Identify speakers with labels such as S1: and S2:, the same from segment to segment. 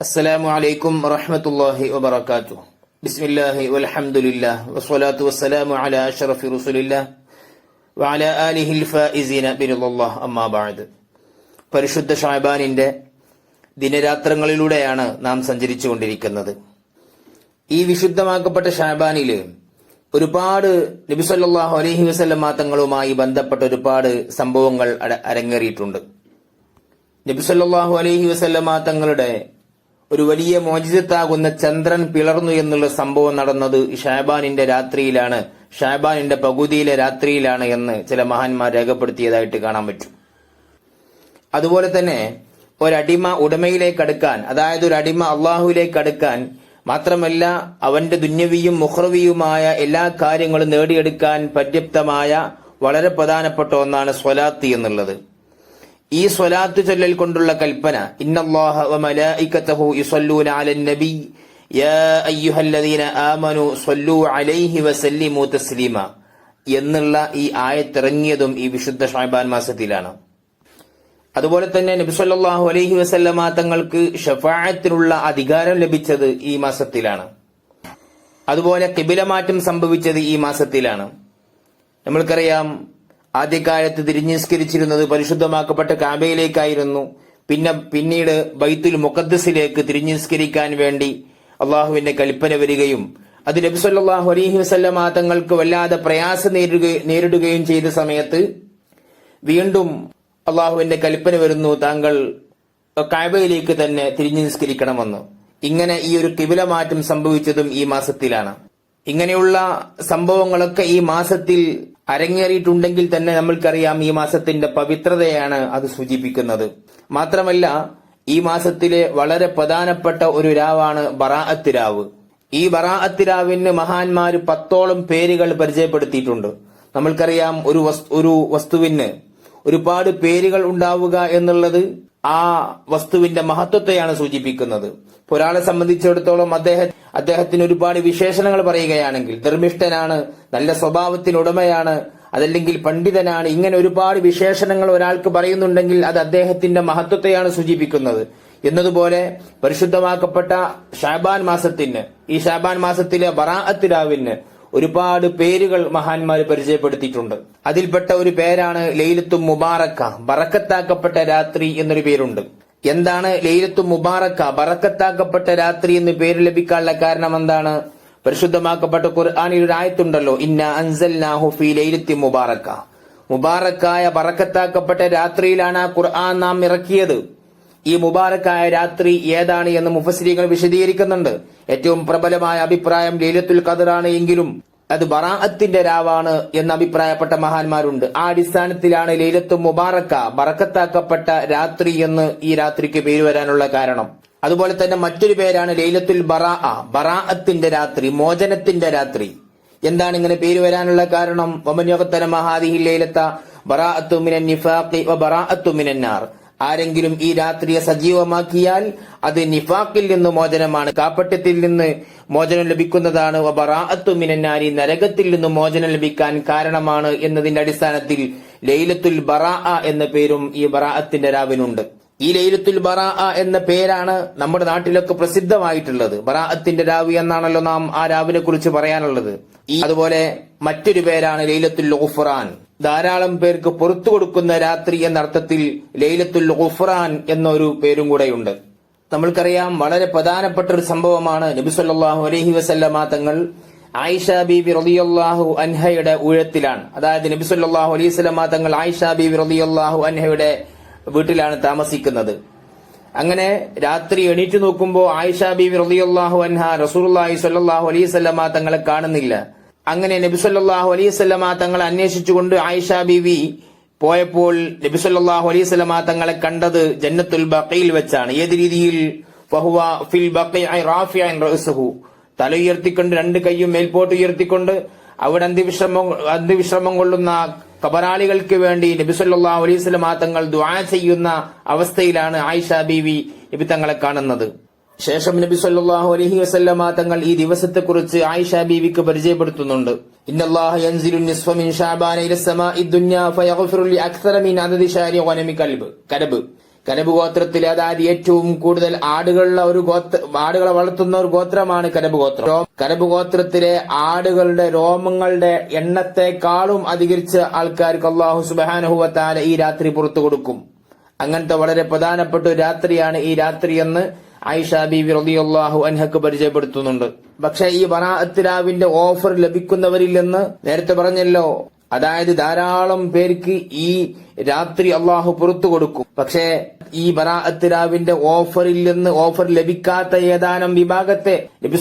S1: അസ്സലാമു അലൈക്കും വറഹമത്തല്ലാഹി വബർക്കാത്തു ബിസ്മില്ലാഹി വലഹമുല്ല വസ്സലാത്തു വസ്സലാമു അലാ അഷറഫി റുസുലില്ല വഅല ആലിഹിൽ ഫായിസീന ബിറുല്ലാഹ് അമ്മാ ബഅദ്. പരിശുദ്ധ ഷാബാനിന്റെ ദിനരാത്രങ്ങളിലൂടെയാണ് നാം സഞ്ചരിച്ചുകൊണ്ടിരിക്കുന്നത്. ഈ വിശുദ്ധമാക്കപ്പെട്ട ഷാബാനിൽ ഒരുപാട് നബി സല്ലല്ലാഹു അലൈഹി വസല്ലം തങ്ങളുമായി ബന്ധപ്പെട്ട ഒരുപാട് സംഭവങ്ങൾ അരങ്ങേറിയിട്ടുണ്ട്. നബി സല്ലല്ലാഹു അലൈഹി വസല്ലം തങ്ങളുടെ ഒരു വലിയ മോചിതത്താകുന്ന ചന്ദ്രൻ പിളർന്നു എന്നുള്ള സംഭവം നടന്നത് ഷാബാനിന്റെ രാത്രിയിലാണ്. ഷാബാനിന്റെ പകുതിയിലെ രാത്രിയിലാണ് എന്ന് ചില മഹാന്മാർ രേഖപ്പെടുത്തിയതായിട്ട് കാണാൻ പറ്റും. അതുപോലെ തന്നെ ഒരടിമ ഉടമയിലേക്ക് അടുക്കാൻ അതായത് ഒരു അടിമ അള്ളാഹുവിലേക്ക് അടുക്കാൻ മാത്രമല്ല അവന്റെ ദുന്യവിയും മുഹ്റവിയുമായ എല്ലാ കാര്യങ്ങളും നേടിയെടുക്കാൻ പര്യാപ്തമായ വളരെ പ്രധാനപ്പെട്ട ഒന്നാണ് സ്വലാത്തി എന്നുള്ളത്. ഈ സ്വലാത്ത് ചൊല്ലൽ കൊണ്ടുള്ള കൽപ്പന. ഇന്നല്ലാഹ വ യാ അയ്യുഹല്ലദീന അലൈഹി എന്നുള്ള ഈ ആയത്തിറങ്ങിയതും ഈ വിശുദ്ധ ഷാബാൻ മാസത്തിലാണ്. അതുപോലെ തന്നെ നബി സല്ലല്ലാഹു അലൈഹി വസല്ലമ തങ്ങൾക്ക് ഷഫായത്തിനുള്ള അധികാരം ലഭിച്ചത് ഈ മാസത്തിലാണ്. അതുപോലെ കിബിലമാറ്റം സംഭവിച്ചത് ഈ മാസത്തിലാണ്. നമ്മൾക്കറിയാം ആദ്യകാലത്ത് തിരിഞ്ഞിസ്കരിച്ചിരുന്നത് പരിശുദ്ധമാക്കപ്പെട്ട കാബയിലേക്കായിരുന്നു. പിന്നെ പിന്നീട് ബൈത്തുൽ മുഖദ്സിലേക്ക് തിരിഞ്ഞിസ്കരിക്കാൻ വേണ്ടി അള്ളാഹുവിന്റെ കൽപ്പന വരികയും അത് നബി സല്ലല്ലാഹു അലൈഹി വസല്ലമ തങ്ങൾക്ക് വല്ലാതെ പ്രയാസം നേരിടുക- നേരിടുകയും ചെയ്ത സമയത്ത് വീണ്ടും അള്ളാഹുവിന്റെ കൽപ്പന വരുന്നു താങ്കൾ കാബയിലേക്ക് തന്നെ തിരിഞ്ഞു നിസ്കരിക്കണമെന്ന് ഇങ്ങനെ ഈ ഒരു കിബില മാറ്റം സംഭവിച്ചതും ഈ മാസത്തിലാണ്. ഇങ്ങനെയുള്ള സംഭവങ്ങളൊക്കെ ഈ മാസത്തിൽ അരങ്ങേറിയിട്ടുണ്ടെങ്കിൽ തന്നെ നമ്മൾക്കറിയാം ഈ മാസത്തിന്റെ പവിത്രതയാണ് അത് സൂചിപ്പിക്കുന്നത്. മാത്രമല്ല ഈ മാസത്തിലെ വളരെ പ്രധാനപ്പെട്ട ഒരു രാവാണ് ബറാഅത്ത് രാവ്. ഈ ബറാഅത്ത് രാവിന് മഹാന്മാര് പത്തോളം പേരുകൾ പരിചയപ്പെടുത്തിയിട്ടുണ്ട്. നമ്മൾക്കറിയാം ഒരു ഒരു വസ്തുവിന് ഒരുപാട് പേരുകൾ ഉണ്ടാവുക എന്നുള്ളത് ആ വസ്തുവിന്റെ മഹത്വത്തെയാണ് സൂചിപ്പിക്കുന്നത്. ഒരാളെ സംബന്ധിച്ചിടത്തോളം അദ്ദേഹം അദ്ദേഹത്തിന് ഒരുപാട് വിശേഷണങ്ങൾ പറയുകയാണെങ്കിൽ ധർമ്മിഷ്ഠനാണ് നല്ല സ്വഭാവത്തിന് ഉടമയാണ് അതല്ലെങ്കിൽ പണ്ഡിതനാണ് ഇങ്ങനെ ഒരുപാട് വിശേഷണങ്ങൾ ഒരാൾക്ക് പറയുന്നുണ്ടെങ്കിൽ അത് അദ്ദേഹത്തിന്റെ മഹത്വത്തെയാണ് സൂചിപ്പിക്കുന്നത്. എന്നതുപോലെ പരിശുദ്ധമാക്കപ്പെട്ട ഷാബാൻ മാസത്തിന് ഈ ഷാബാൻ മാസത്തിലെ ബറാഅത്ത് രാവിന് ഒരുപാട് പേരുകൾ മഹാന്മാർ പരിചയപ്പെടുത്തിയിട്ടുണ്ട്. അതിൽപ്പെട്ട ഒരു പേരാണ് ലൈലത്തും മുബാറക്ക ബറക്കത്താക്കപ്പെട്ട രാത്രി എന്നൊരു പേരുണ്ട്. എന്താണ് ലൈലത്തു മുബാറക്ക? ബറക്കത്താക്കപ്പെട്ട രാത്രി എന്ന് പേര് ലഭിക്കാനുള്ള കാരണം എന്താണ്? പരിശുദ്ധമാക്കപ്പെട്ട ഖുർആാനിൽ ഒരു ആയത്തുണ്ടല്ലോ ഇന്ന അൻസൽനാഹു മുബാറക്ക. മുബാറക്കായ ബറക്കത്താക്കപ്പെട്ട രാത്രിയിലാണ് ആ ഖുർആൻ നാം ഇറക്കിയത്. ഈ മുബാറക്കായ രാത്രി ഏതാണ് എന്ന് മുഫസിരികൾ വിശദീകരിക്കുന്നുണ്ട്. ഏറ്റവും പ്രബലമായ അഭിപ്രായം ലൈലത്തുൽ ഖദറാണ് എങ്കിലും അത് ബറാഅത്തിന്റെ രാവാണ് എന്ന് അഭിപ്രായപ്പെട്ട മഹാന്മാരുണ്ട്. ആ അടിസ്ഥാനത്തിലാണ് ലൈലത്ത് മുബാറക്ക ബറക്കത്താക്കപ്പെട്ട രാത്രി എന്ന് ഈ രാത്രിക്ക് പേര് വരാനുള്ള കാരണം. അതുപോലെ തന്നെ മറ്റൊരു പേരാണ് ലൈലത്തുൽ ബറാ ബറാഅത്തിന്റെ രാത്രി മോചനത്തിന്റെ രാത്രി. എന്താണ് ഇങ്ങനെ പേര് വരാനുള്ള കാരണം? വമന്യോഗത്തന മഹാദിഹി ലൈലത്ത ബറാഅത്തുമിനൻ നിഫാഖി വ ബറാഅത്തുമിനൻ നാർ. ആരെങ്കിലും ഈ രാത്രിയെ സജീവമാക്കിയാൽ അത് നിഫാക്കിൽ നിന്ന് മോചനമാണ്. കാപ്പട്യത്തിൽ നിന്ന് മോചനം ലഭിക്കുന്നതാണ്. ബറാഅത്തുമിനാരി നരകത്തിൽ നിന്ന് മോചനം ലഭിക്കാൻ കാരണമാണ് എന്നതിന്റെ അടിസ്ഥാനത്തിൽ ലൈലത്തുൽ ബറാ എന്ന പേരും ഈ ബറാഅത്തിന്റെ രാവിനുണ്ട്. ഈ ലൈലത്തുൽ ബറാ എന്ന പേരാണ് നമ്മുടെ നാട്ടിലൊക്കെ പ്രസിദ്ധമായിട്ടുള്ളത്. ബറാഅത്തിന്റെ രാവ് എന്നാണല്ലോ നാം ആ രാവിനെ കുറിച്ച് പറയാനുള്ളത്. ഈ അതുപോലെ മറ്റൊരു പേരാണ് ലൈലത്തുൽ ഗുഫ്റാൻ ധാരാളം പേർക്ക് പുറത്തു കൊടുക്കുന്ന രാത്രി എന്ന അർത്ഥത്തിൽ ലൈലത്തുൽ ഖുഫ്റാൻ എന്നൊരു പേരും കൂടെയുണ്ട്. നമ്മൾക്കറിയാം വളരെ പ്രധാനപ്പെട്ട ഒരു സംഭവമാണ് നബി സല്ലല്ലാഹു അലൈഹി വസല്ലമ തങ്ങൾ ആയിഷ ബീബി റളിയല്ലാഹു അൻഹയുടെ ഊഴത്തിലാണ് അതായത് നബി സല്ലല്ലാഹു അലൈഹി വസല്ലമ തങ്ങൾ ആയിഷ ബീബി റളിയല്ലാഹു അൻഹയുടെ വീട്ടിലാണ് താമസിക്കുന്നത്. അങ്ങനെ രാത്രി എണീറ്റ് നോക്കുമ്പോൾ ആയിഷ ബീബി റളിയല്ലാഹു അൻഹ റസൂലുള്ളാഹി സ്വല്ലല്ലാഹു അലൈഹി വസല്ലമ തങ്ങളെ കാണുന്നില്ല. അങ്ങനെ നബി സല്ലല്ലാഹു അലൈഹി വസല്ലമ തങ്ങളെ അന്വേഷിച്ചുകൊണ്ട് ആയിഷ ബീവി പോയപ്പോൾ നബി സല്ലല്ലാഹു അലൈഹി വസല്ലമ തങ്ങളെ കണ്ടത് ജന്നത്തുൽ ബക്കയിൽ വെച്ചാണ്. ഏത് രീതിയിൽ? ഫഹുവ ഫിൽ തല ഉയർത്തിക്കൊണ്ട് രണ്ട് കൈയും മേൽപോട്ട് ഉയർത്തിക്കൊണ്ട് അവിടെ അന്തിവിശ്രമം അന്തിവിശ്രമം കൊള്ളുന്ന കബറാളികൾക്ക് വേണ്ടി നബി സല്ലല്ലാഹു അലൈഹി വസല്ലമ തങ്ങൾ ദുആ ചെയ്യുന്ന അവസ്ഥയിലാണ് ആയിഷ ബീവി നബി തങ്ങളെ കാണുന്നത്. ശേഷം നബി സല്ലാഹു അലഹി വസല്ലമ തങ്ങൾ ഈ ദിവസത്തെക്കുറിച്ച് ആയിഷ ബീവിക്ക് പരിചയപ്പെടുത്തുന്നുണ്ട്. കരബ് ഗോത്രത്തിൽ അതായത് ഏറ്റവും കൂടുതൽ ആടുകളുള്ള ഒരു ഗോത്ര ആടുകളെ വളർത്തുന്ന ഒരു ഗോത്രമാണ് കനബ് ഗോത്രം. കനബ് ഗോത്രത്തിലെ ആടുകളുടെ രോമങ്ങളുടെ എണ്ണത്തെക്കാളും അധികരിച്ച ആൾക്കാർക്ക് അള്ളാഹു സുബാനഹുവത്താല ഈ രാത്രി പുറത്തു കൊടുക്കും. അങ്ങനത്തെ വളരെ പ്രധാനപ്പെട്ട ഒരു രാത്രിയാണ് ഈ രാത്രി എന്ന് ആയിഷ ബീവി റളിയല്ലാഹു അൻഹക്ക് പരിചയപ്പെടുത്തുന്നുണ്ട്. പക്ഷേ ഈ ബറാഅത്തിരാവിന്റെ ഓഫർ ലഭിക്കുന്നവരിൽ നിന്ന് നേരത്തെ പറഞ്ഞല്ലോ. അതായത് ധാരാളം പേർക്ക് ഈ രാത്രി അള്ളാഹു പുറത്തു കൊടുക്കും. പക്ഷേ ഈ ബറാഅത്തിരാവിന്റെ ഓഫറിൽ നിന്ന് ഓഫർ ലഭിക്കാത്ത ഏതാനും വിഭാഗത്തെ നബി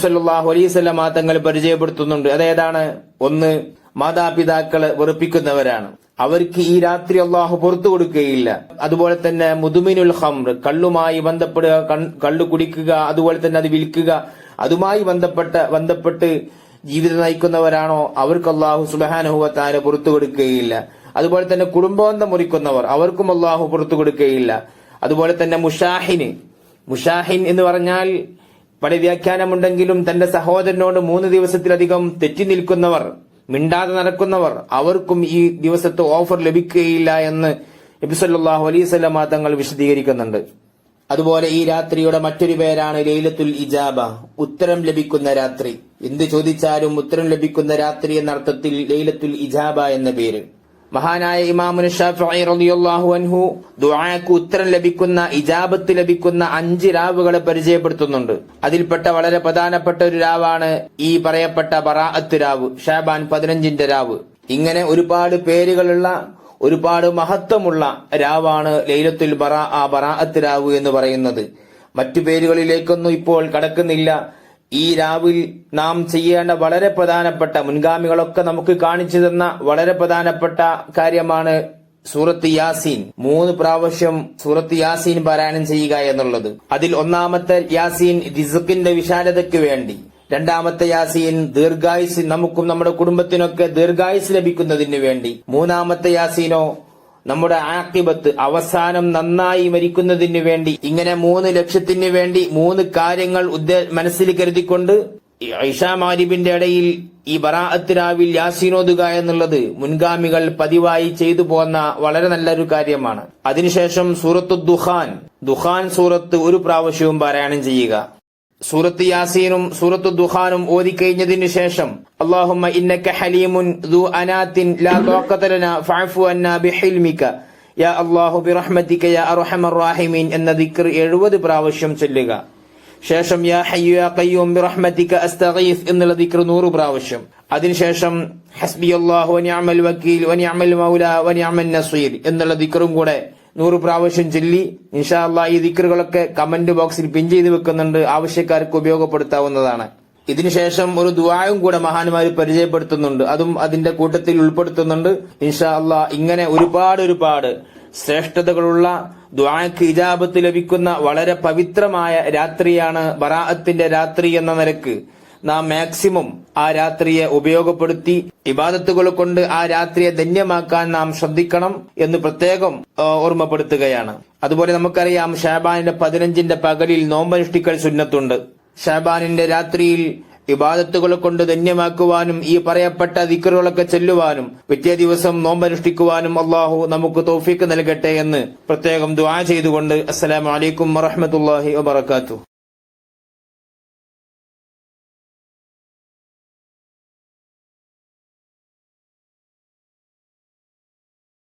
S1: അലൈസ് തങ്ങൾ പരിചയപ്പെടുത്തുന്നുണ്ട്. അതേതാണ്? ഒന്ന് മാതാപിതാക്കളെ വെറുപ്പിക്കുന്നവരാണ്. അവർക്ക് ഈ രാത്രി അള്ളാഹു പുറത്തു കൊടുക്കുകയില്ല. അതുപോലെ തന്നെ മുതുമിനുൽ ഹംർ കള്ളുമായി ബന്ധപ്പെടുക കള്ളു കുടിക്കുക അതുപോലെ തന്നെ അത് വിൽക്കുക അതുമായി ബന്ധപ്പെട്ട ബന്ധപ്പെട്ട് ജീവിതം നയിക്കുന്നവരാണോ? അവർക്ക് അള്ളാഹു സുബഹാനുഹുവത്താര പുറത്തു കൊടുക്കുകയില്ല. അതുപോലെ തന്നെ കുടുംബബന്ധം മുറിക്കുന്നവർ അവർക്കും അള്ളാഹു പുറത്തു കൊടുക്കുകയില്ല. അതുപോലെ തന്നെ മുഷാഹിന്. മുഷാഹിൻ എന്ന് പറഞ്ഞാൽ പല വ്യാഖ്യാനമുണ്ടെങ്കിലും തന്റെ സഹോദരനോട് മൂന്ന് ദിവസത്തിലധികം തെറ്റി നിൽക്കുന്നവർ മിണ്ടാതെ നടക്കുന്നവർ അവർക്കും ഈ ദിവസത്തെ ഓഫർ ലഭിക്കുകയില്ല എന്ന് നബിസല്ലാഹു അലൈവല്ലമ തങ്ങൾ വിശദീകരിക്കുന്നുണ്ട്. അതുപോലെ ഈ രാത്രിയുടെ മറ്റൊരു പേരാണ് ലൈലത്തുൽ ഇജാബ ഉത്തരം ലഭിക്കുന്ന രാത്രി. എന്ത് ചോദിച്ചാലും ഉത്തരം ലഭിക്കുന്ന രാത്രി എന്ന അർത്ഥത്തിൽ ലൈലത്തുൽ ഇജാബ എന്ന പേര്. മഹാനായ ഇമാമുൻ ഷാഫി റളിയല്ലാഹു അൻഹു ദുആക്ക് ഉത്തരം ലഭിക്കുന്ന ഇജാബത്ത് ലഭിക്കുന്ന അഞ്ച് രാവുകളെ പരിചയപ്പെടുത്തുന്നുണ്ട്. അതിൽപ്പെട്ട വളരെ പ്രധാനപ്പെട്ട ഒരു രാവാണ് ഈ പറയപ്പെട്ട ബറാഅത്ത് രാവ് ഷാബാൻ പതിനഞ്ചിന്റെ രാവ്. ഇങ്ങനെ ഒരുപാട് പേരുകളുള്ള ഒരുപാട് മഹത്വമുള്ള രാവാണ് ലൈലത്തുൽ ബറാ ആ ബറാഅത്ത് രാവ് എന്ന് പറയുന്നത്. മറ്റു പേരുകളിലേക്കൊന്നും ഇപ്പോൾ കടക്കുന്നില്ല. ഈ രാവിൽ നാം ചെയ്യേണ്ട വളരെ പ്രധാനപ്പെട്ട മുൻഗാമികളൊക്കെ നമുക്ക് കാണിച്ചു തന്ന വളരെ പ്രധാനപ്പെട്ട കാര്യമാണ് സൂറത്ത് യാസീൻ. മൂന്ന് പ്രാവശ്യം സൂറത്ത് യാസീൻ പാരായണം ചെയ്യുക എന്നുള്ളത്. അതിൽ ഒന്നാമത്തെ യാസീൻ റിസുഖിന്റെ വിശാലതയ്ക്ക് വേണ്ടി. രണ്ടാമത്തെ യാസീൻ ദീർഘായുസ് നമുക്കും നമ്മുടെ കുടുംബത്തിനൊക്കെ ദീർഘായുസ് ലഭിക്കുന്നതിന് വേണ്ടി. മൂന്നാമത്തെ യാസീനോ നമ്മുടെ ആക്കിബത്ത് അവസാനം നന്നായി മരിക്കുന്നതിന് വേണ്ടി ഇങ്ങനെ മൂന്ന് ലക്ഷ്യത്തിന് വേണ്ടി മൂന്ന് കാര്യങ്ങൾ മനസ്സിൽ കരുതിക്കൊണ്ട് ഐഷാമാരിബിന്റെ ഇടയിൽ ഈ ബറാഅത്തിരാവിൽ യാസീനോതുക എന്നുള്ളത് മുൻഗാമികൾ പതിവായി ചെയ്തു പോന്ന വളരെ നല്ലൊരു കാര്യമാണ്. അതിനുശേഷം സൂറത്ത് ദുഹാൻ ദുഹാൻ സൂറത്ത് ഒരു പ്രാവശ്യവും പാരായണം ചെയ്യുക. സൂറത്ത് യാസീനും സൂറത്ത് ദുഹാനും ഓതിക്കഴിഞ്ഞതിനു ശേഷം അള്ളാഹുമ്മ ഇന്നക ഹലീമുൻ ദു അനാത്തിൻ ലാ ത്വാഖത ഫഅഫു ബിഹിൽമിക യാ അല്ലാഹു ബിറഹ്മതിക യാ അർഹമർ റാഹിമീൻ എന്ന ദിക്ർ 70 പ്രാവശ്യം ചൊല്ലുക. ശേഷം യാ ഹയ്യു യാ ഖയ്യൂം ബിറഹ്മതിക അസ്തഗീസ് എന്നുള്ള ദിക്ർ 100 പ്രാവശ്യം. അതിനുശേഷം ഹസ്ബി അള്ളാഹു വനിഅമൽ വക്കീൽ വനിഅമൽ മൗല വനിഅമൻ നസീർ എന്നുള്ള ദിക്റും കൂടെ നൂറ് പ്രാവശ്യം ചൊല്ലി ഇൻഷാ അല്ലാ ഈ ദിക്കറുകളൊക്കെ കമന്റ് ബോക്സിൽ പിൻ ചെയ്ത് വെക്കുന്നുണ്ട്. ആവശ്യക്കാർക്ക് ഉപയോഗപ്പെടുത്താവുന്നതാണ്. ഇതിനുശേഷം ഒരു ദുആയും കൂടെ മഹാന്മാർ പരിചയപ്പെടുത്തുന്നുണ്ട്. അതും അതിന്റെ കൂട്ടത്തിൽ ഉൾപ്പെടുത്തുന്നുണ്ട്. ഇൻഷാ ഇങ്ങനെ ഒരുപാട് ഒരുപാട് ശ്രേഷ്ഠതകളുള്ള ദ്വാക്ക് ഇജാബത്ത് ലഭിക്കുന്ന വളരെ പവിത്രമായ രാത്രിയാണ് ബറാഅത്തിന്റെ രാത്രി എന്ന നിലയ്ക്ക് നാം മാക്സിമം ആ രാത്രിയെ ഉപയോഗപ്പെടുത്തി ഇബാദത്തുകൾ കൊണ്ട് ആ രാത്രിയെ ധന്യമാക്കാൻ നാം ശ്രദ്ധിക്കണം എന്ന് പ്രത്യേകം ഓർമ്മപ്പെടുത്തുകയാണ്. അതുപോലെ നമുക്കറിയാം ഷാബാനിന്റെ പതിനഞ്ചിന്റെ പകലിൽ നോമ്പനുഷ്ഠിക്കൽ സുന്നത്തുണ്ട്. ഷാബാനിന്റെ രാത്രിയിൽ ഇബാദത്തുകൾ കൊണ്ട് ധന്യമാക്കുവാനും ഈ പറയപ്പെട്ട ദിക്കറുകളൊക്കെ ചെല്ലുവാനും പിറ്റേ ദിവസം നോമ്പനുഷ്ഠിക്കുവാനും അള്ളാഹു നമുക്ക് തോഫിക്ക് നൽകട്ടെ എന്ന് പ്രത്യേകം ദുആ ചെയ്തുകൊണ്ട് അസ്സലാമു അലൈക്കും വറഹ്മത്തുള്ളാഹി വബറകാതുഹു.